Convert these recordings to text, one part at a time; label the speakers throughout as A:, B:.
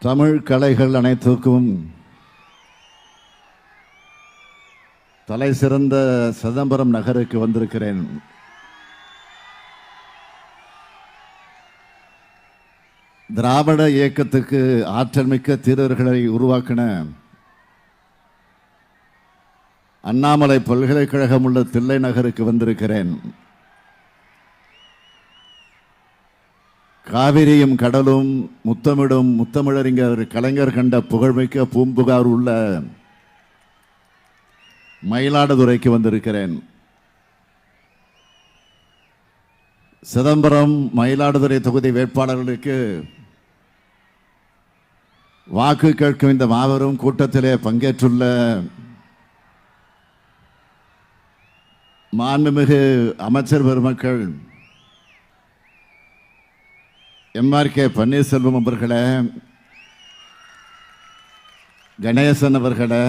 A: தமிழ் கலைகள் அனைத்துக்கும் தலை சிறந்த சிதம்பரம் நகருக்கு வந்திருக்கிறேன். திராவிட இயக்கத்துக்கு ஆற்றல் மிக்க தீரர்களை உருவாக்கின அண்ணாமலை பல்கலைக்கழகம் உள்ள தில்லை நகருக்கு வந்திருக்கிறேன். காவிரியும் கடலும் முத்தமிடும் முத்தமிழறிஞர் கலைஞர் கண்ட புகழ்மிக்க பூம்புகார் உள்ள மயிலாடுதுறைக்கு வந்திருக்கிறேன். சிதம்பரம் மயிலாடுதுறை தொகுதி வேட்பாளர்களுக்கு வாக்கு கேட்கும் இந்த மாபெரும் கூட்டத்திலே பங்கேற்றுள்ள மாண்புமிகு அமைச்சர் பெருமக்கள் எம்ஆர் கே பன்னீர்செல்வம் அவர்களே கணேசன் அவர்களே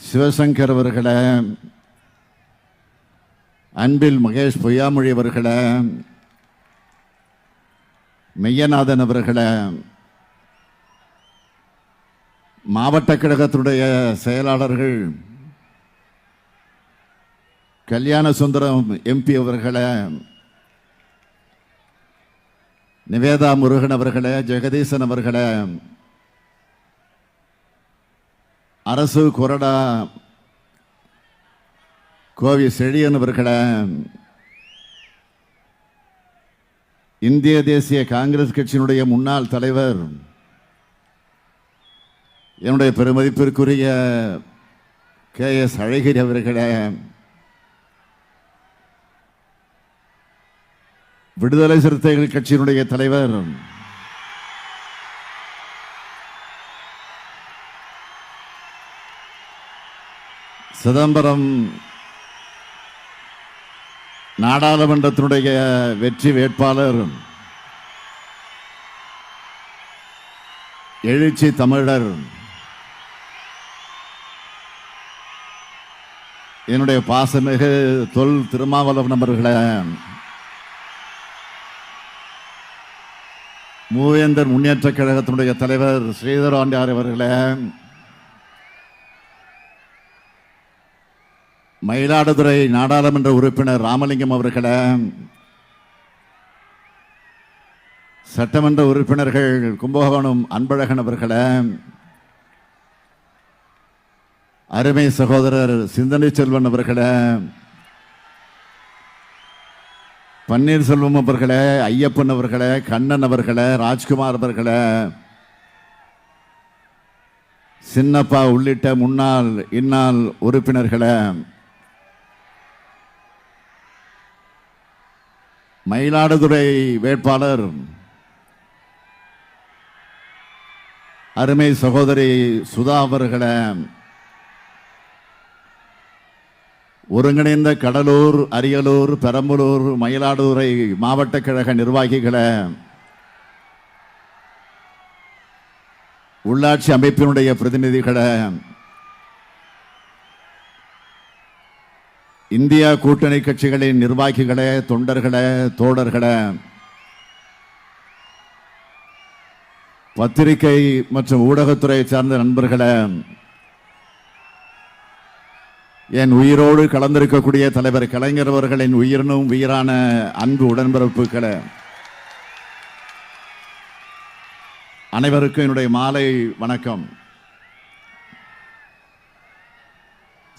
A: சிவசங்கர் அவர்களே அன்பில் மகேஷ் பொய்யாமொழி அவர்களே மெய்யநாதன் அவர்களே மாவட்ட கழகத்துடைய செயலாளர்கள் கல்யாண சுந்தரம் எம்பி அவர்களே நிவேதா முருகன் அவர்களே ஜெகதீசன் அவர்களே அரசு கொரடா கோவி செழியன் அவர்களே இந்திய தேசிய காங்கிரஸ் கட்சியினுடைய முன்னாள் தலைவர் என்னுடைய பெருமதிப்பிற்குரிய கே எஸ் அழகிரி அவர்களே விடுதலை சிறுத்தைகள் கட்சியினுடைய தலைவர். சிதம்பரம் நாடாளுமன்றத்தினுடைய வெற்றி வேட்பாளர். எழுச்சி தமிழர். என்னுடைய பாசமிகு தொல் திருமாவளவன் அவர்களை. மூவேந்தர் முன்னேற்ற கழகத்தினுடைய தலைவர் ஸ்ரீதர் ஆண்டியார் அவர்களே மயிலாடுதுறை நாடாளுமன்ற உறுப்பினர் ராமலிங்கம் அவர்களே சட்டமன்ற உறுப்பினர்கள் கும்பகோணம் அன்பழகன் அவர்களே அருமை சகோதரர் சிந்தனை செல்வன் அவர்களே பன்னீர்செல்வம் அவர்களே ஐயப்பன் அவர்களே கண்ணன் அவர்களே ராஜ்குமார் அவர்களே சின்னப்பா உள்ளிட்ட முன்னாள் இந்நாள் உறுப்பினர்களே மயிலாடுதுறை வேட்பாளர் அருமை சகோதரி சுதா அவர்களை ஒருங்கிணைந்த கடலூர் அரியலூர் பெரம்பலூர் மயிலாடுதுறை மாவட்ட கழக நிர்வாகிகளை உள்ளாட்சி அமைப்பினுடைய பிரதிநிதிகளை இந்தியா கூட்டணி கட்சிகளின் நிர்வாகிகளை தொண்டர்களை தோழர்களை பத்திரிகை மற்றும் ஊடகத்துறையை சார்ந்த நண்பர்களை என் உயிரோடு கலந்திருக்கக்கூடிய தலைவர் கலைஞர் அவர்களின் உயிரினும் உயிரான அன்பு உடன்பிறப்புகளை அனைவருக்கும் என்னுடைய மாலை வணக்கம்.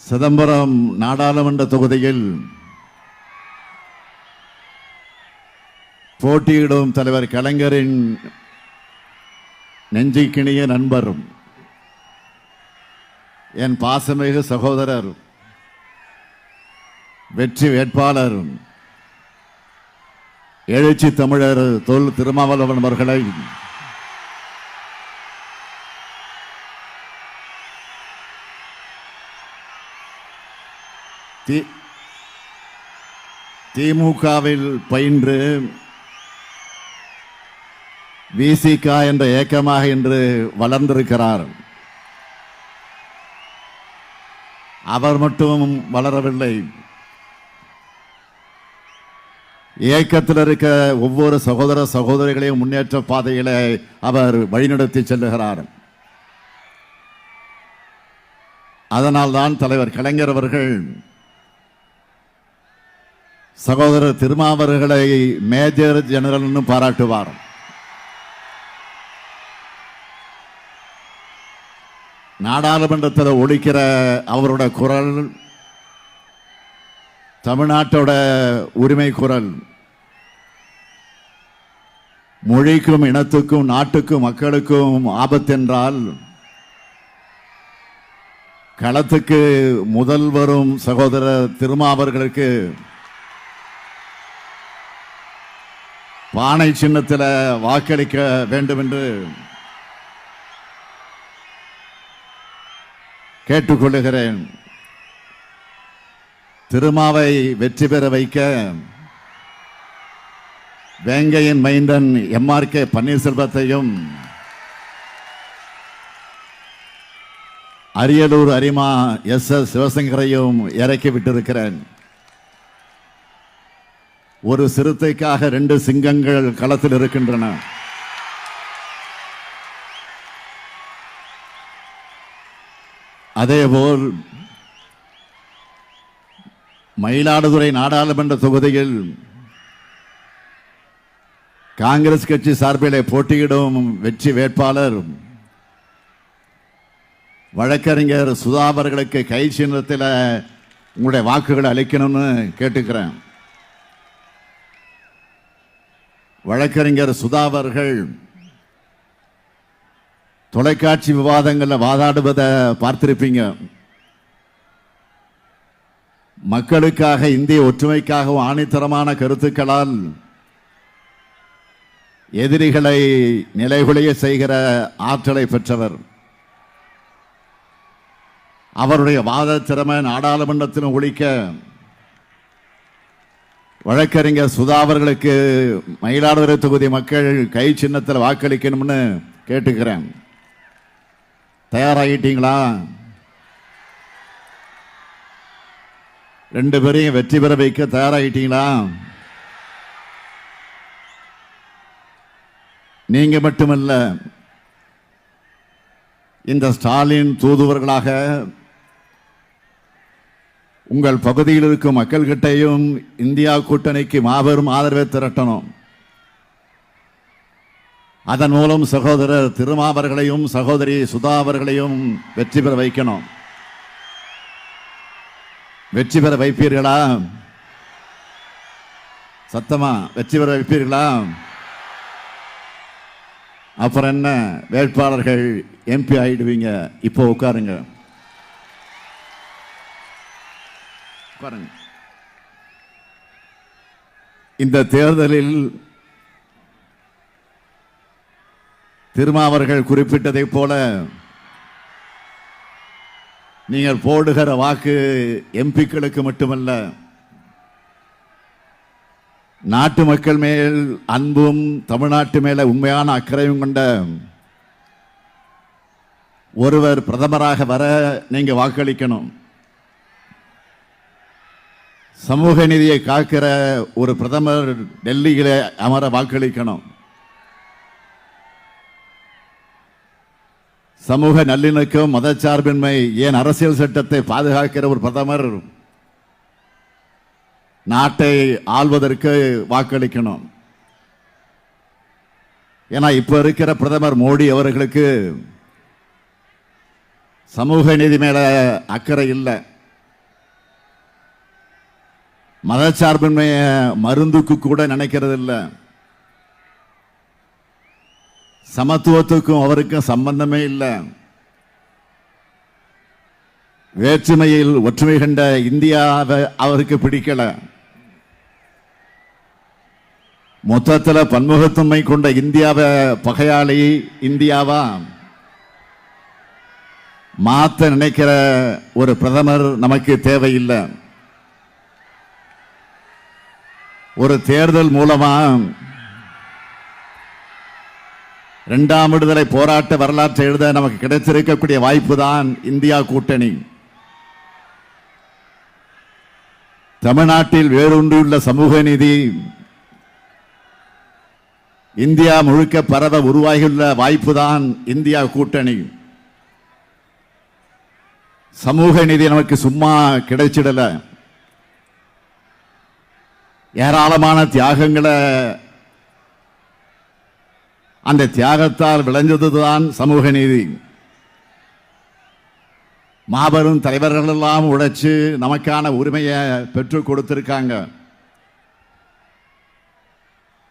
A: சிதம்பரம் நாடாளுமன்ற தொகுதியில் போட்டியிடும் தலைவர் கலைஞரின் நெஞ்சிக்கிணிய நண்பர் என் பாசமிகு சகோதரர் வெற்றி வேட்பாளர் எழுச்சி தமிழர் தொல் திருமாவளவன் அவர்களை தி- திமுகவில் பயின்று விசிகா என்ற இயக்கமாக இன்று வளர்ந்திருக்கிறார். அவர் மட்டும் வளரவில்லை. இயக்கத்தில் இருக்க ஒவ்வொரு சகோதர சகோதரிகளையும் முன்னேற்ற பாதையில் அவர் வழிநடத்தி செல்லுகிறார். அதனால் தான் தலைவர் கலைஞர் அவர்கள் சகோதரர் திருமாவர்களை மேஜர் ஜெனரல்னு பாராட்டுவார். நாடாளுமன்றத்தில் ஒழிக்கிற அவரோட குரல் தமிழ்நாட்டோட உரிமை குரல். மொழிக்கும் இனத்துக்கும் நாட்டுக்கும் மக்களுக்கும் ஆபத்தென்றால் களத்துக்கு முதல் வரும் சகோதரர் திருமாவர்களுக்கு பானை சின்னத்தில் வாக்களிக்க வேண்டும் என்று கேட்டுக்கொள்ளுகிறேன். திருமாவை வெற்றி பெற வைக்க வேங்கையின் மைந்தன் எம்ஆர் கே பன்னீர்செல்வத்தையும் அரியலூர் அரிமா எஸ் எஸ் சிவசங்கரையும் இறக்கி விட்டிருக்கிறேன். ஒரு சிறுத்தைக்காக ரெண்டு சிங்கங்கள் களத்தில் இருக்கின்றன. அதேபோல் மயிலாடுதுறை நாடாளுமன்ற தொகுதியில் காங்கிரஸ் கட்சி சார்பிலே போட்டியிடும் வெற்றி வேட்பாளர் வழக்கறிஞர் சுதா அவர்களுக்கு கை சின்னத்தில் உங்களுடைய வாக்குகளை அளிக்கணும்னு கேட்டுக்கிறேன். வழக்கறிஞர் சுதா அவர்கள் தொலைக்காட்சி விவாதங்களில் வாதாடுவதை பார்த்திருப்பீங்க. மக்களுக்காக இந்திய ஒற்றுமைக்காகவும் ஆணித்தரமான கருத்துக்களால் எதிரிகளை நிலைகுலைய செய்கிற ஆற்றலை பெற்றவர். அவருடைய வாத திறமை நாடாளுமன்றத்திலும் ஒழிக்க வழக்கறிஞர் சுதா அவர்களுக்கு மயிலாடுதுறை தொகுதி மக்கள் கை சின்னத்தில் வாக்களிக்கணும்னு கேட்டுக்கிறேன். தயாராகிட்டீங்களா? ரெண்டு பேரையும் வெற்றி பெற வைக்க தயாராகிட்டீங்களா? நீங்க மட்டுமல்ல இந்த ஸ்டாலின் தூதுவர்களாக உங்கள் பகுதியில் இருக்கும் மக்கள்கிட்டையும் இந்தியா கூட்டணிக்கு மாபெரும் ஆதரவை திரட்டணும். அதன் மூலம் சகோதரர் திருமாவர்களையும் சகோதரி சுதா அவர்களையும் வெற்றி பெற வைக்கணும். வெற்றி பெற வைப்பீர்களா? சத்தமா வெற்றி பெற வைப்பீர்களா? அப்புறம் என்ன வேட்பாளர்கள் எம்பி ஆயிடுவீங்க. இப்போ உட்காருங்க. உட்காருங்க. இந்த தேர்தலில் திருமாவர்கள் குறிப்பிட்டதைப் போல நீங்கள் போடுகிற வாக்கு எம்பிக்களுக்கு மட்டுமல்ல நாட்டு மக்கள் மேல் அன்பும் தமிழ்நாட்டு மேல உண்மையான அக்கறையும் கொண்ட ஒருவர் பிரதமராக வர நீங்க வாக்களிக்கணும். சமூக நிதியை காக்கிற ஒரு பிரதமர் டெல்லியில அமர வாக்களிக்கணும். சமூக நல்லிணக்கம் மதச்சார்பின்மை ஏன் அரசியல் சட்டத்தை பாதுகாக்கிற ஒரு பிரதமர்? நாட்டை ஆள்வதற்கு வாக்களிக்கணும். ஏன்னா இப்ப இருக்கிற பிரதமர் மோடி அவர்களுக்கு சமூக நீதி மேல அக்கறை இல்லை. மதச்சார்பின்மைய மருந்துக்கு கூட நினைக்கிறது இல்லை சமத்துவத்துக்கும் அவருக்கும் சம்பந்தமே இல்லை. வேற்றுமையில் ஒற்றுமை கண்ட இந்தியாவை அவருக்கு பிடிக்கல. மொத்தத்துல பன்முகத்தன்மை கொண்ட இந்தியாவை பகையாளி இந்தியாவா? மாத்த நினைக்கிற ஒரு பிரதமர் நமக்கு தேவையில்லை. ஒரு தேர்தல் மூலமா இரண்டாம் விடுதலை போராட்ட வரலாற்றை எழுத நமக்கு கிடைத்திருக்கக்கூடிய வாய்ப்பு தான் இந்தியா கூட்டணி. தமிழ்நாட்டில் வேரூன்றியுள்ள சமூக நீதி இந்தியா முழுக்க பரவ உருவாகியுள்ள வாய்ப்பு தான் இந்தியா கூட்டணி. சமூக நீதி நமக்கு சும்மா கிடைச்சிடல. ஏராளமான தியாகங்களை அந்த தியாகத்தால் விளைஞ்சதுதான் சமூக நீதி. மாபெரும் தலைவர்கள் எல்லாம் உழைச்சு நமக்கான உரிமையை பெற்றுக் கொடுத்திருக்காங்க.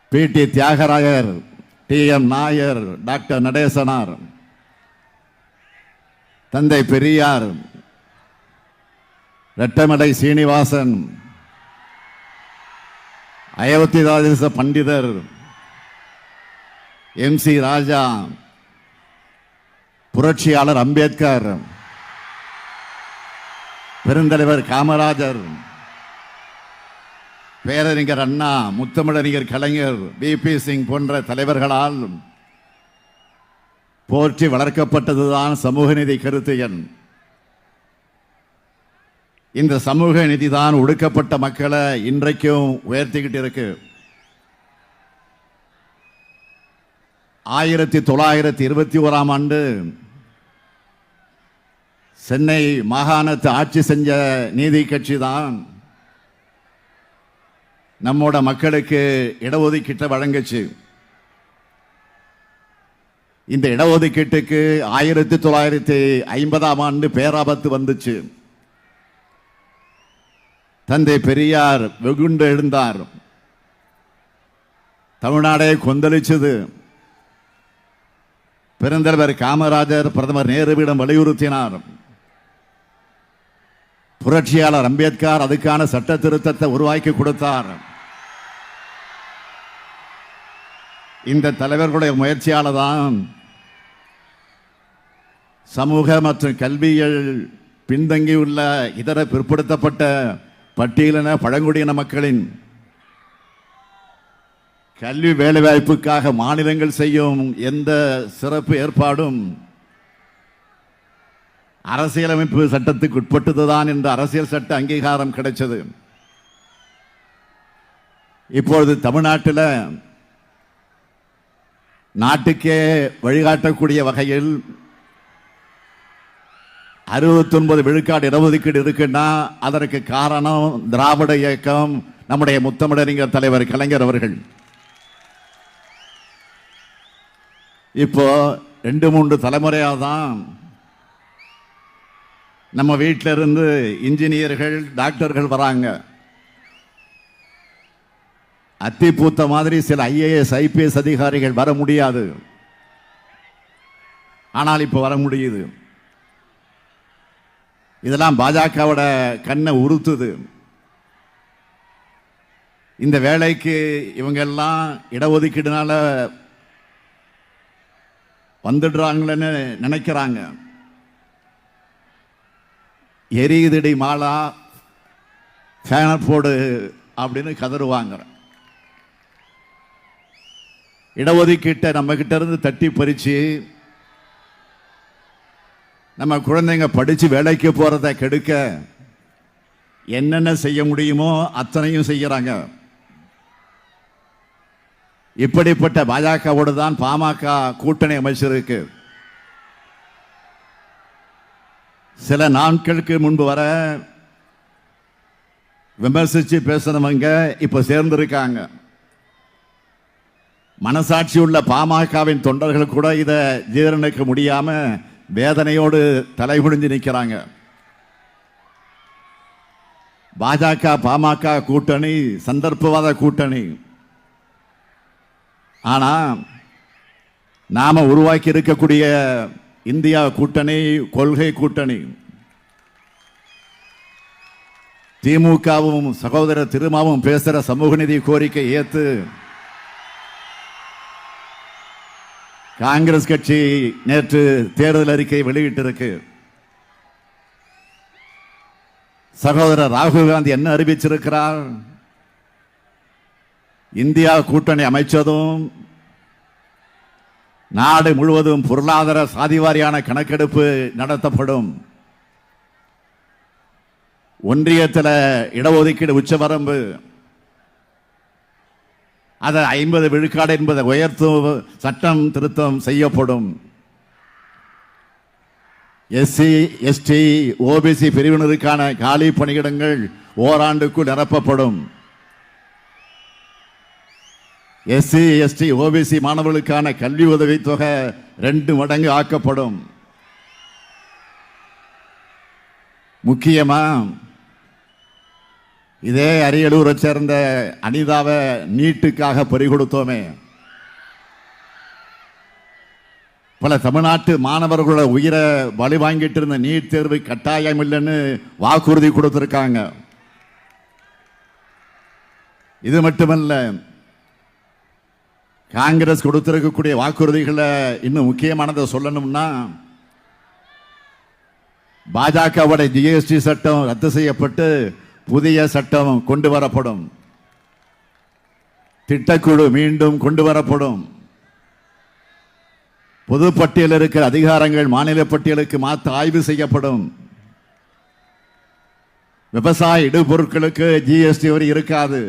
A: P. T. Thyagarayar T. M. Nair doctor Natesanar தந்தை பெரியார் ரெட்டமடை சீனிவாசன் அயோத்திதாச பண்டிதர் எம் சி ராஜா புரட்சியாளர் அம்பேத்கர் பெருந்தலைவர் காமராஜர் பேரறிஞர் அண்ணா முத்தமிழறிஞர் கலைஞர் பிபி சிங் போன்ற தலைவர்களால் போற்றி வளர்க்கப்பட்டதுதான் சமூக நிதி கருத்து எண். இந்த சமூக நிதி தான் ஒடுக்கப்பட்ட மக்களை இன்றைக்கும் உயர்த்திக்கிட்டு இருக்கு. ஆயிரத்தி தொள்ளாயிரத்தி இருபத்தி ஓராம் ஆண்டு சென்னை மாகாணத்தை ஆட்சி செஞ்ச நீதி கட்சி தான் நம்மோட மக்களுக்கு இடஒதுக்கீட்டை வழங்குச்சு. இந்த இடஒதுக்கீட்டுக்கு ஆயிரத்தி தொள்ளாயிரத்தி ஐம்பதாம் ஆண்டு பேராபத்து வந்துச்சு. தந்தை பெரியார் வெகுண்டு எழுந்தார். தமிழ்நாடே கொந்தளிச்சது. பெருந்தலைவர் காமராஜர் பிரதமர் நேருவிடம் வலியுறுத்தினார். புரட்சியாளர் அம்பேத்கர் அதுக்கான சட்ட திருத்தத்தை உருவாக்கி கொடுத்தார். இந்த தலைவர்களுடைய முயற்சியால தான் சமூக மற்றும் கல்வியில் பின்தங்கியுள்ள இதர பிற்படுத்தப்பட்ட பட்டியலின பழங்குடியின மக்களின் கல்வி வேலைவாய்ப்புக்காக மாநிலங்கள் செய்யும் எந்த சிறப்பு ஏற்பாடும் அரசியலமைப்பு சட்டத்துக்கு உட்பட்டதுதான் என்று அரசியல் சட்ட அங்கீகாரம் கிடைச்சது. இப்பொழுது தமிழ்நாட்டில் நாட்டுக்கே வழிகாட்டக்கூடிய வகையில் அறுபத்தொன்பது விழுக்காடு இடஒதுக்கீடு இருக்குன்னா அதற்கு காரணம் திராவிட இயக்கம் நம்முடைய முத்தமிழறிஞர் தலைவர் கலைஞர் அவர்கள். இப்போ ரெண்டு மூன்று தலைமுறையாக தான் நம்ம வீட்டில இருந்து இன்ஜினியர்கள் டாக்டர்கள் வராங்க. அத்தி பூத்த மாதிரி சில ஐஏஎஸ் ஐபிஎஸ் அதிகாரிகள் வர முடியாது. ஆனால் இப்போ வர முடியுது. இதெல்லாம் பாஜகவோட கண்ணை உறுத்துது. இந்த வேலைக்கு இவங்கெல்லாம் இடஒதுக்கீடுனால வந்துடுறாங்களேன்னு நினைக்கிறாங்க. எரியுதடி மாலா ஃபேனை போடு அப்படின்னு கதறுவாங்க. இடஒதுக்கீட்டை நம்ம கிட்ட இருந்து தட்டி பறித்து நம்ம குழந்தைங்க படித்து வேலைக்கு போகிறத கெடுக்க என்னென்ன செய்ய முடியுமோ அத்தனையும் செய்கிறாங்க இப்படிப்பட்ட பாஜகவோடு தான் பாமக கூட்டணி அமைச்சிருக்கு. சில நாட்களுக்கு முன்பு வர விமர்சிச்சு பேசுனவங்க இப்ப சேர்ந்திருக்காங்க. மனசாட்சி உள்ள பாமகவின் தொண்டர்கள் கூட இதை ஜீரணிக்க முடியாம வேதனையோடு தலைகுனிஞ்சு நிற்கிறாங்க பாஜக பாமக கூட்டணி சந்தர்ப்பவாத கூட்டணி. ஆனா நாம உருவாக்கி இருக்கக்கூடிய இந்தியா கூட்டணி கொள்கை கூட்டணி திமுகவும் சகோதரர் திருமாவும் பேசுற சமூக நிதி கோரிக்கை ஏத்து காங்கிரஸ் கட்சி நேற்று தேர்தல் அறிக்கை வெளியிட்டிருக்கு. சகோதரர் ராகுல் காந்தி என்ன அறிவிச்சிருக்கிறார்? இந்தியா கூட்டணி அமைச்சதும் நாடு முழுவதும் பொருளாதார சாதிவாரியான கணக்கெடுப்பு நடத்தப்படும். ஒன்றியத்தில் இடஒதுக்கீடு உச்சவரம்பு. அதை ஐம்பது விழுக்காடு என்பதை உயர்த்தும் சட்டம் திருத்தம் செய்யப்படும். எஸ்சி எஸ்டி ஓபிசி பிரிவினருக்கான காலி பணியிடங்கள் ஓராண்டுக்குள் நிரப்பப்படும். எஸ்சி எஸ்டி ஓபிசி மாணவர்களுக்கான கல்வி உதவித் தொகை ரெண்டு மடங்கு ஆக்கப்படும். முக்கியமா இதே அரியலூரை சேர்ந்த அனிதாவை நீட்டுக்காக பறிகொடுத்தோமே பல தமிழ்நாட்டு மாணவர்களோட உயிரை வழி வாங்கிட்டு இருந்த நீட் தேர்வு கட்டாயம் இல்லைன்னு வாக்குறுதி கொடுத்துருக்காங்க. இது மட்டுமல்ல காங்கிரஸ் கொடுத்திருக்கக்கூடிய வாக்குறுதிகளை இன்னும் முக்கியமானதை சொல்லணும்னா பாஜகவோட ஜிஎஸ்டி சட்டம் ரத்து செய்யப்பட்டு புதிய சட்டம் கொண்டு வரப்படும். திட்டக்குழு மீண்டும் கொண்டு வரப்படும். பொதுப்பட்டியல் இருக்கிற அதிகாரங்கள் மாநில பட்டியலுக்கு மாற்ற ஆய்வு செய்யப்படும். விவசாய இடுபொருட்களுக்கு ஜிஎஸ்டி வரி இருக்காது.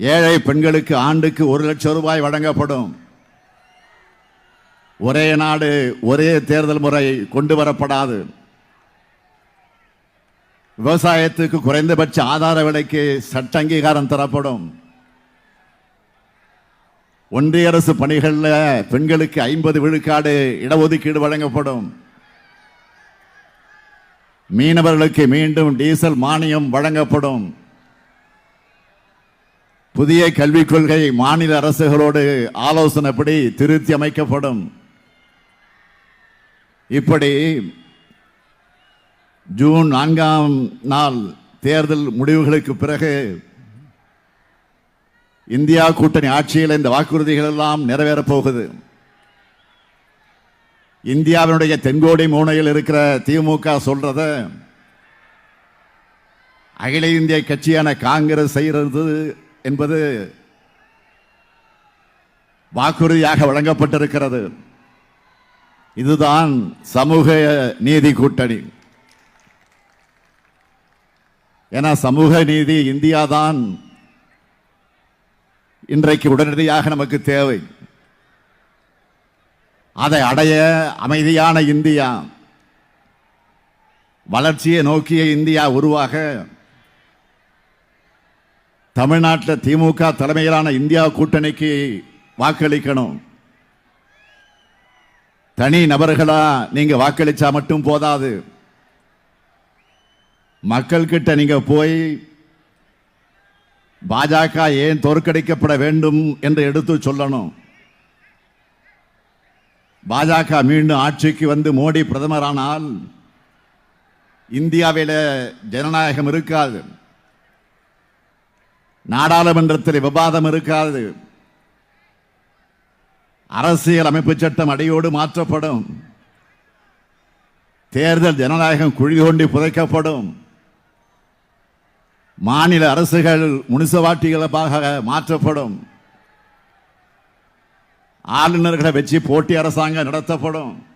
A: ஏழை பெண்களுக்கு ஆண்டுக்கு ஒரு லட்சம் ரூபாய் வழங்கப்படும். ஒரே நாடு ஒரே தேர்தல் முறை கொண்டு வரப்படாது விவசாயத்துக்கு குறைந்தபட்ச ஆதார விலைக்கு சட்ட அங்கீகாரம் தரப்படும். ஒன்றிய அரசு பணிகளில் பெண்களுக்கு ஐம்பது விழுக்காடு இடஒதுக்கீடு வழங்கப்படும். மீனவர்களுக்கு மீண்டும் டீசல் மானியம் வழங்கப்படும். புதிய கல்விக் கொள்கை மாநில அரசுகளோடு ஆலோசனைப்படி திருத்தி அமைக்கப்படும். இப்படி ஜூன் நான்காம் நாள் தேர்தல் முடிவுகளுக்கு பிறகு இந்தியா கூட்டணி ஆட்சியில் இந்த வாக்குறுதிகள் எல்லாம் நிறைவேறப் போகுது. இந்தியாவினுடைய தென்கோடி மூனையில் இருக்கிற திமுக சொல்றத அகில இந்திய கட்சியான காங்கிரஸ் செய்கிறது என்பது வாக்குறுதியாக வழங்கப்பட்டிருக்கிறது. இதுதான் சமூக நீதி கூட்டணி. ஏன்னா சமூக நீதி இந்தியாதான் இன்றைக்கு உடனடியாக நமக்கு தேவை. அதை அடைய அமைதியான இந்தியா வளர்ச்சியை நோக்கிய இந்தியா உருவாக தமிழ்நாட்டில் திமுக தலைமையிலான இந்தியா கூட்டணிக்கு வாக்களிக்கணும். தனி நபர்களா நீங்க வாக்களிச்சா மட்டும் போதாது. மக்கள்கிட்ட நீங்க போய் பாஜக ஏன் தோற்கடிக்கப்பட வேண்டும் என்று எடுத்து சொல்லணும். பாஜக மீண்டும் ஆட்சிக்கு வந்து மோடி பிரதமரானால் இந்தியாவில் ஜனநாயகம் இருக்காது. நாடாளுமன்றத்தில் விவாதம் இருக்காது. அரசியல் அமைப்பு சட்டம் அடியோடு மாற்றப்படும். தேர்தல் ஜனநாயகம் குழி தோண்டி புதைக்கப்படும். மாநில அரசுகள் முனிசவாட்டிகளாக மாற்றப்படும். ஆளுநர்களை வச்சு போட்டி அரசாங்கம் நடத்தப்படும்.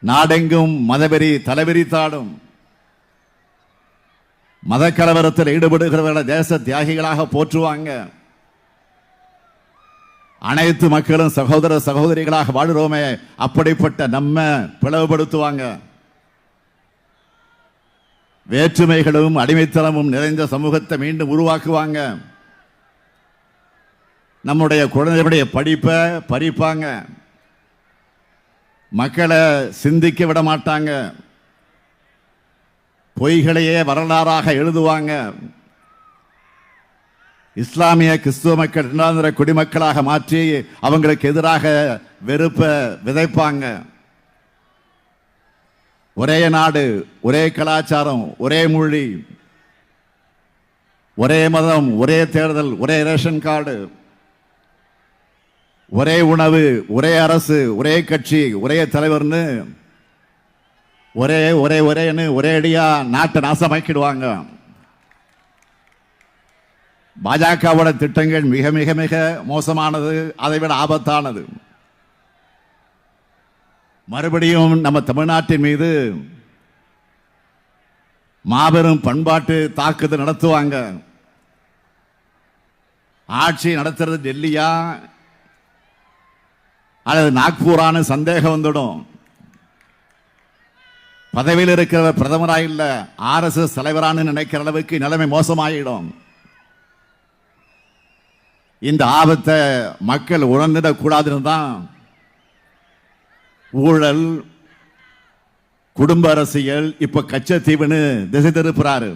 A: நாடெங்கும் மதவெறி தலைவெறித்தாடும் மத கலவரத்தில் ஈடுபடுகிறவர்களை தேச தியாகிகளாக போற்றுவாங்க. அனைத்து மக்களும் சகோதர சகோதரிகளாக வாழ்கிறோமே அப்படிப்பட்ட நம்ம பிளவுபடுத்துவாங்க. வேற்றுமைகளும் அடிமைத்தனமும் நிறைந்த சமூகத்தை மீண்டும் உருவாக்குவாங்க. நம்முடைய குழந்தைகளுடைய படிப்பை பறிப்பாங்க. மக்களை சிந்திக்க விட மாட்டாங்க பொய்களையே வரலாறாக எழுதுவாங்க. இஸ்லாமிய கிறிஸ்துவ மக்கள் இரண்டாந்திர குடிமக்களாக மாற்றி அவங்களுக்கு எதிராக வெறுப்பை விதைப்பாங்க. ஒரே நாடு ஒரே கலாச்சாரம் ஒரே மொழி ஒரே மதம் ஒரே தேர்தல் ஒரே ரேஷன் கார்டு ஒரே உணவு ஒரே அரசு ஒரே கட்சி ஒரே தலைவர்னு ஒரே ஒரே ஒரேன்னு ஒரே அடியா நாட்டை நாசமாக்கிடுவாங்க. பாஜகவோட திட்டங்கள் மிக மிக மிக மோசமானது அதை விட ஆபத்தானது. மறுபடியும் நம்ம தமிழ்நாட்டின் மீது மாபெரும் பண்பாட்டு தாக்குதல் நடத்துவாங்க. ஆட்சி நடத்துறது டெல்லியா? அல்லது நாக்பூரான சந்தேகம் வந்துடும். பதவியில் இருக்கிற பிரதமராக இல்லை ஆர்எஸ்எஸ் தலைவரான்னு நினைக்கிற அளவுக்கு நிலைமை மோசமாயிடும். இந்த ஆபத்தை மக்கள் உணர்ந்திடக்கூடாதுன்னு தான் ஊழல் குடும்ப அரசியல் இப்ப கச்சத்தீவுன்னு திசை திருப்புறாரு.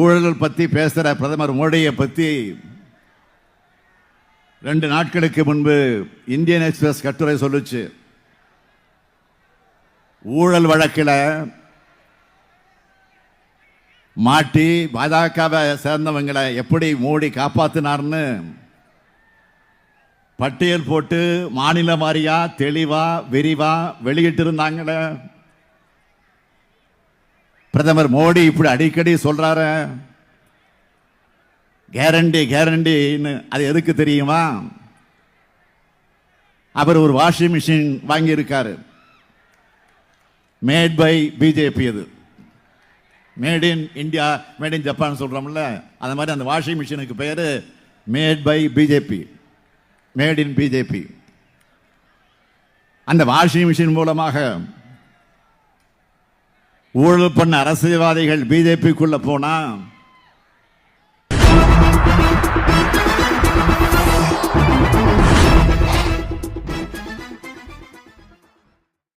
A: ஊழல் பத்தி பேசுற பிரதமர் மோடியை பத்தி ரெண்டு நாட்களுக்கு முன்பு இந்தியன் எக்ஸ்பிரஸ் கட்டுரை சொல்லுச்சு. ஊழல் வழக்கில் மாட்டி பாஜகவை சேர்ந்தவங்களை எப்படி மோடி காப்பாத்தினார்னு பட்டியல் போட்டு மாநில வாரியா தெளிவா விரிவா வெளியிட்டு இருந்தாங்களே பிரதமர் மோடி இப்படி அடிக்கடி சொல்றாரு. கேரண்டி கேரண்டின்னு அது எதுக்கு தெரியுமா? அவர் ஒரு வாஷிங் மிஷின் வாங்கியிருக்காரு. மேட் பை பிஜேபி அது. Made in India made in Japan சொல்கிறோம்ல அந்த மாதிரி அந்த வாஷிங் மிஷினுக்கு பேர் made by BJP made in BJP அந்த வாஷிங் மிஷின் மூலமாக ஊழல் பண்ண அரசியல்வாதிகள் பிஜேபிக்குள்ளே போனால்